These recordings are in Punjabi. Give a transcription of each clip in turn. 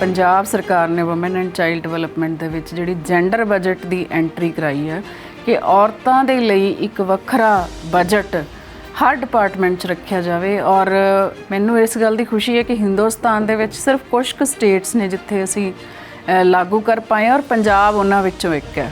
ਪੰਜਾਬ ਸਰਕਾਰ ਨੇ ਔਮਨ ਐਂਡ ਚਾਈਲਡ ਡਿਵੈਲਪਮੈਂਟ ਦੇ ਵਿੱਚ ਜਿਹੜੀ ਜੈਂਡਰ ਬਜਟ ਦੀ ਐਂਟਰੀ ਕਰਾਈ ਹੈ ਕਿ ਔਰਤਾਂ ਦੇ ਲਈ ਇੱਕ ਵੱਖਰਾ ਬਜਟ ਹਰ ਡਿਪਾਰਟਮੈਂਟ 'ਚ ਰੱਖਿਆ ਜਾਵੇ ਔਰ ਮੈਨੂੰ ਇਸ ਗੱਲ ਦੀ ਖੁਸ਼ੀ ਹੈ ਕਿ ਹਿੰਦੁਸਤਾਨ ਦੇ ਵਿੱਚ ਸਿਰਫ ਕੁਝ ਕੁ ਸਟੇਟਸ ਨੇ ਜਿੱਥੇ ਅਸੀਂ ਲਾਗੂ ਕਰ ਪਾਏ ਔਰ ਪੰਜਾਬ ਉਹਨਾਂ ਵਿੱਚੋਂ ਇੱਕ ਹੈ।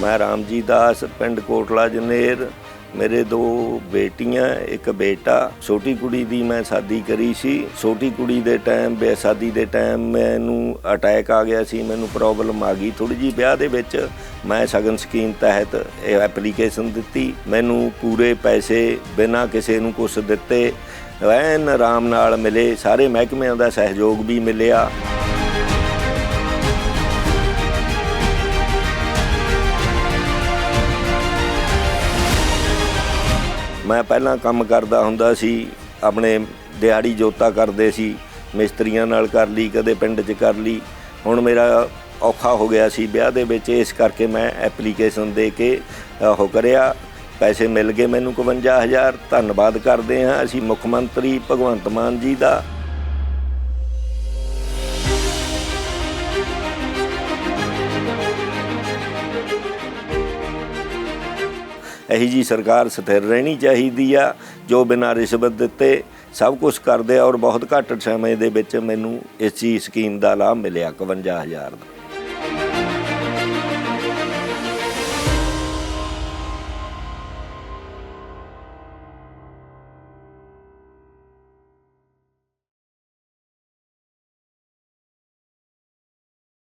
ਮੈਂ ਰਾਮਜੀ ਦਾਸ ਪਿੰਡ ਕੋਟਲਾ ਜਨੇਰ, ਮੇਰੇ ਦੋ ਬੇਟੀਆਂ, ਇੱਕ ਬੇਟਾ। ਛੋਟੀ ਕੁੜੀ ਦੀ ਮੈਂ ਸ਼ਾਦੀ ਕਰੀ ਸੀ। ਛੋਟੀ ਕੁੜੀ ਦੇ ਟਾਈਮ ਬੇਸ਼ਾਦੀ ਦੇ ਟਾਈਮ ਮੈਨੂੰ ਅਟੈਕ ਆ ਗਿਆ ਸੀ। ਮੈਨੂੰ ਪ੍ਰੋਬਲਮ ਆ ਗਈ ਥੋੜੀ ਜੀ ਵਿਆਹ ਦੇ ਵਿੱਚ। ਮੈਂ ਸ਼ਗਨ ਸਕੀਮ ਤਹਿਤ ਇਹ ਐਪਲੀਕੇਸ਼ਨ ਦਿੱਤੀ। ਮੈਨੂੰ ਪੂਰੇ ਪੈਸੇ ਬਿਨਾਂ ਕਿਸੇ ਨੂੰ ਕੁਛ ਦਿੱਤੇ। ਐਨ ਆਰਾਮ ਨਾਲ ਮਿਲੇ। ਸਾਰੇ ਮਹਿਕਮਿਆਂ ਦਾ ਸਹਿਯੋਗ ਵੀ ਮਿਲਿਆ। ਮੈਂ ਪਹਿਲਾਂ ਕੰਮ ਕਰਦਾ ਹੁੰਦਾ ਸੀ, ਆਪਣੇ ਦਿਹਾੜੀ ਜੋਤਾ ਕਰਦੇ ਸੀ, ਮਿਸਤਰੀਆਂ ਨਾਲ ਕਰ ਲਈ, ਕਦੇ ਪਿੰਡ 'ਚ ਕਰ ਲਈ। ਹੁਣ ਮੇਰਾ ਔਖਾ ਹੋ ਗਿਆ ਸੀ ਵਿਆਹ ਦੇ ਵਿੱਚ, ਇਸ ਕਰਕੇ ਮੈਂ ਐਪਲੀਕੇਸ਼ਨ ਦੇ ਕੇ ਉਹ ਕਰਿਆ। ਪੈਸੇ ਮਿਲ ਗਏ ਮੈਨੂੰ 51000 ਧੰਨਵਾਦ ਕਰਦੇ ਹਾਂ ਅਸੀਂ ਮੁੱਖ ਮੰਤਰੀ ਭਗਵੰਤ ਮਾਨ ਜੀ ਦਾ। ਇਹੀ ਜੀ ਸਰਕਾਰ ਸਥਿਰ ਰਹਿਣੀ ਚਾਹੀਦੀ ਆ, ਜੋ ਬਿਨਾਂ ਰਿਸ਼ਵਤ ਦਿੱਤੇ ਸਭ ਕੁਝ ਕਰਦੇ ਆ ਔਰ ਬਹੁਤ ਘੱਟ ਸਮੇਂ ਦੇ ਵਿੱਚ ਮੈਨੂੰ ਇਸ ਚੀਜ਼ ਸਕੀਮ ਦਾ ਲਾਭ ਮਿਲਿਆ 51000 ਦਾ।